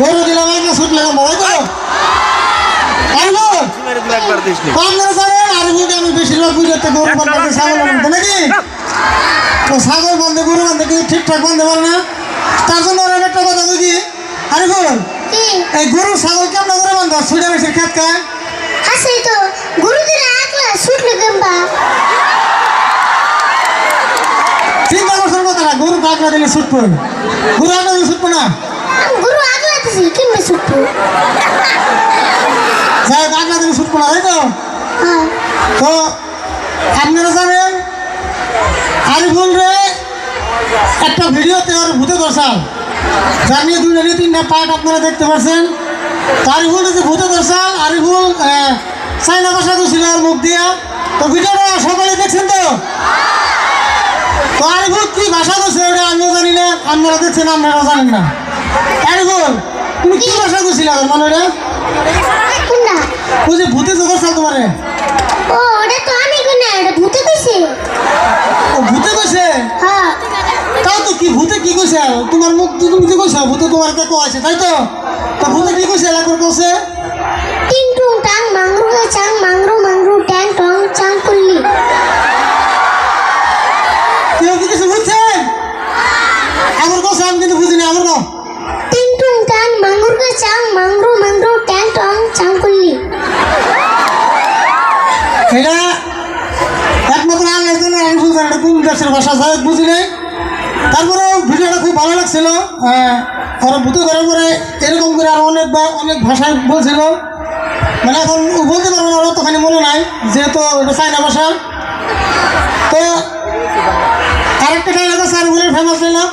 গরু দিলাম একটা সুট লাগাম ভাই তো মেরে দিলে আপনারা জানেন আর বুঝে আমি বেশিরভাগ বুঝতে গরু বান্ধে ছাগল নাকি? তো ছাগল বান্ধে গরু বান্ধে কিন্তু ঠিকঠাক বান্ধে পারে না। তার জন্য ওরা একটা কথা বুঝি। আরে বল কি? এই গরু ছাগল কেমন করে বান্ধা? সুইডা বেশি খেত খায়? হাসি তো গুরুদের আকলা ছুটলে গম্বা চিন্তা করছেন কথা না গরু কাকড়া দিলে ছুটবো। গরু দিলে ছুটবো না। দিছি কেমনে ছুটবো? যাই কাকড়া দিলে ছুটবো না তাই তো? হ্যাঁ। তো আপনারা জানেন আরিফুল রে একটা ভিডিওতে ওর ভূতে দর্শাল যার নিয়ে দুই নিয়ে তিনটা পার্ট আপনারা দেখতে পাচ্ছেন আরিফুল যে ভূতে দর্শাল আরিফুল চাইনা ভাষা তো ছিল মুখ দিয়া। তো ভিডিওটা সকালে দেখছেন তো? তো আরিফুল কি ভাষা করছে ওটা আমিও জানি না আপনারা দেখছেন আপনারাও জানেন না। আরিফুল তুমি কি ভাষা করছিল আমার মনে রে ওই যে ভূতে তো দর্শাল তোমারে ও ওটা তো আমি কোনা এটা ভূতে কইছে ও ভূতে কইছে হ্যাঁ তাও তো কি ভূতে কি কইছে তোমার মুখ তুমি কি কইছো ভূতে তোমার কে কইছে তাই তো তো ভূতে কি কইছে এলাকার কইছে টিং টুং টাং মাংরু গে চাং মাংরু মাংরু ট্যাং টং চাং কুল্লি কেউ কি কিছু বুঝছেন আমার কইছে আমি কিন্তু বুঝিনি আমার কো টিং টুং টাং মাংরু গে চাং মাংরু মাংরু ট্যাং টং চাং কুল্লি এটা একমাত্র আমি বুঝলাম এটা কোন দেশের ভাষা যাই বুঝি নাই। তারপরেও ভিডিওটা খুব ভালো লাগছিল। আহ, ওরা ভূতে করার পরে এরকম করে আরও অনেক অনেক ভাষায় বলছিল। মানে এখন বলতে পারব না ওর অতখানি মনে নাই যেহেতু এটা চাইনা ভাষা। তো আরেকটা ডায়লগ আছে আর বলে ফেমাস ডায়লগ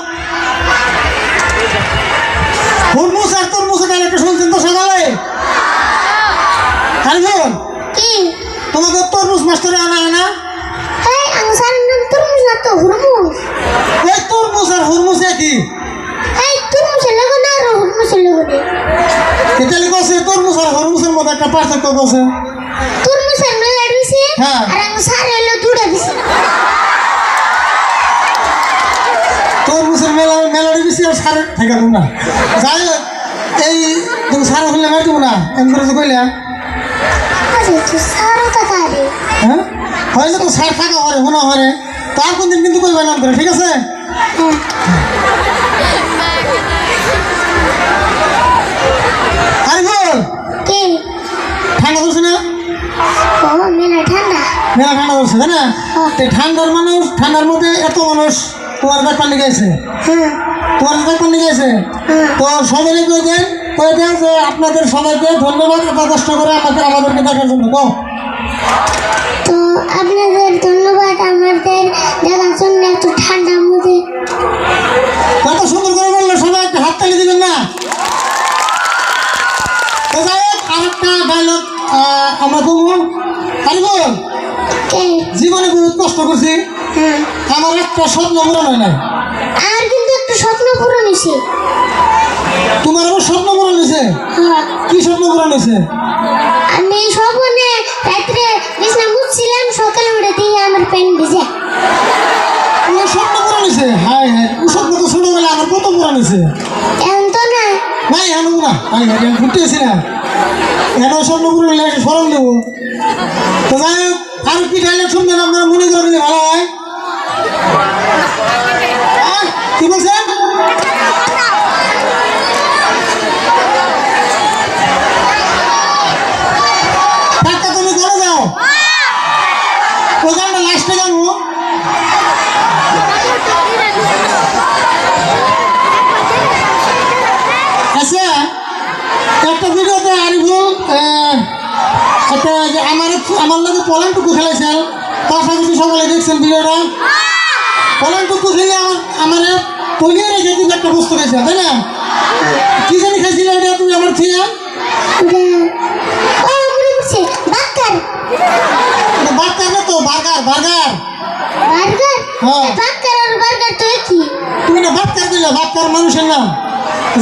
তরমুজ আর মধ্যে একটা পার্থক্য কছে তুরমুজের মেলা দিছে হ্যাঁ। আর আংসার হলো দুটা দিছে। তরমুজের মেলা মেলারি বেশি আর সারে থেকে না। যাই হোক, এই তুমি সারা হলে মারি দেবো না এমন করে তো কইলে। আরে তুই সারো টাকা রে। হ্যাঁ? তো সার থাকা হরে হরে। তার কোনদিন কিন্তু কইবে নাম ঠিক আছে? মেলা ঠান্ডা পড়ছে তাই না? তো ঠান্ডার মানুষ ঠান্ডার মধ্যে এত মানুষ তোমার ব্যাপার নিয়ে গেছে হ্যাঁ। তোমার ব্যাপার নিয়ে গেছে হ্যাঁ। তো সবাই কই দেন কই দেন যে আপনাদের সবাইকে ধন্যবাদ এত কষ্ট করে আমাদের আমাদেরকে দেখার জন্য। তো আপনাদের ধন্যবাদ আমাদের দেখার জন্য এত ঠান্ডার মধ্যে। কত সুন্দর করে বলল সবাই একটা হাততালি দিবেন না? তো যাই হোক আরেকটা ডায়লগ আমরা বলব আরে বল কে জীবনে বহুত কষ্ট করছি। হ্যাঁ। আমার একটা স্বপ্ন পূরণ হয় নাই। আর কিন্তু একটা স্বপ্ন পূরণ হয়েছে তোমার আবার স্বপ্ন পূরণ হয়েছে হ্যাঁ। কি স্বপ্ন পূরণ হয়েছে আমি স্বপ্নে রাত্রে বিছনা মুছছিলাম সকালে উঠে দিয়ে আমার প্যান্ট ভিজে। তোমার স্বপ্ন পূরণ হয়েছে হায় হায় ও স্বপ্ন তো ছোটবেলা আমার কত পূরণ হয়েছে এখন তো না। নাই এনো না। আমি ঘুরতে এসি না। এন স্বপ্ন পূরণ হলে একটা স্মরণ দেবো। তো যাই হোক আর পিঠাইলে শুনবেন আপনারা? মনে ধরলে ভালো হয়। কি টাকা তুমি করে যাও ওই গানটা লাস্টে গানবো আচ্ছা একটা ভিডিওতে আরিফুল আহ, একটা যে আমার লোকে পলানটুকু খেলেছেন। তার সাথে কি সকালে দেখছেন ভিডিওটা। পলানটুকু খেলে আমার আমার রেখে কিন্তু একটা বস্তু খেয়েছেন তাই না? কি জানি খাইছিলে এটা তুমি আমার বার্গার। না তো বার্গার বার্গার। বার্গার? হ্যাঁ। বাক্কার আর বার্গার তো একই। তুমি না দিলে মানুষের নাম।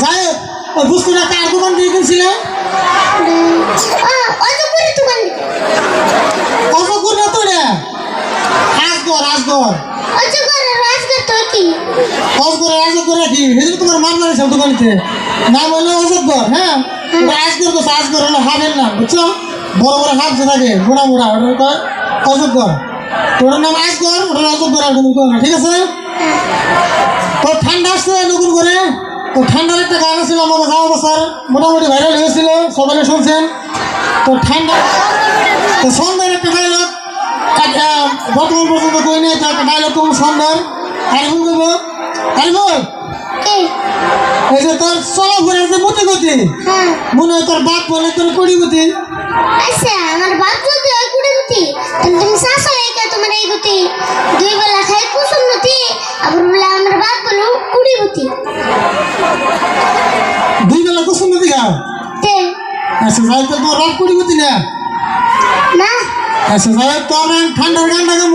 যাই হোক ওই বস্তুটা কার দোকান দিয়ে কিনছিলে ও অত করে দোকান অজগুর না তো রে আজগর আজগর করে তো কি জন্য তোমার মামলা হয়েছে দোকানিতে। নাম হলো অযোগ্য হ্যাঁ? আজগর করছে আজগর হলো হাফের নাম বুঝছ? বড় বড় হাফ যে থাকে মোড়া মোড়া ওটা কয়? অযোগ্য তো ওটার নাম আজগর ওটা অযোগ্য আর তুমি করো না ঠিক আছে? তো ঠান্ডা আসছে নতুন করে? তো ঠান্ডার একটা গান ছিল আমাদের যাওয়া বছর মোটামুটি ভাইরাল হয়েছিল সবাই শুনছেন। তো ঠান্ডা তো সন্ধ্যার একটা ডায়লগ বর্তমান পর্যন্ত কই নেই তো একটা ডায়লগ তোমার সন্ধ্যার। আরিফুল আরিফুল! কে এই। যে তোর চলাফেরার যে মতি গতি হ্যাঁ। মনে হয় তোর বাপ বলে তোর কুড়ি গতি। আচ্ছা আমার বাপ যদি হয় কুড়িমতি তাহলে তুমি শাশা একা তোমার এই গতি। দুই বেলা খাই কুসুমতি আবার বলে আমার বাপ বলো কুড়িমতি দুই বেলা কুসুম গতি খাও? তে। আচ্ছা যাই তো তোমার বাপ কুড়ি গতি না? না। আচ্ছা যাই হোক তো আমরা ঠান্ডার গানটাকে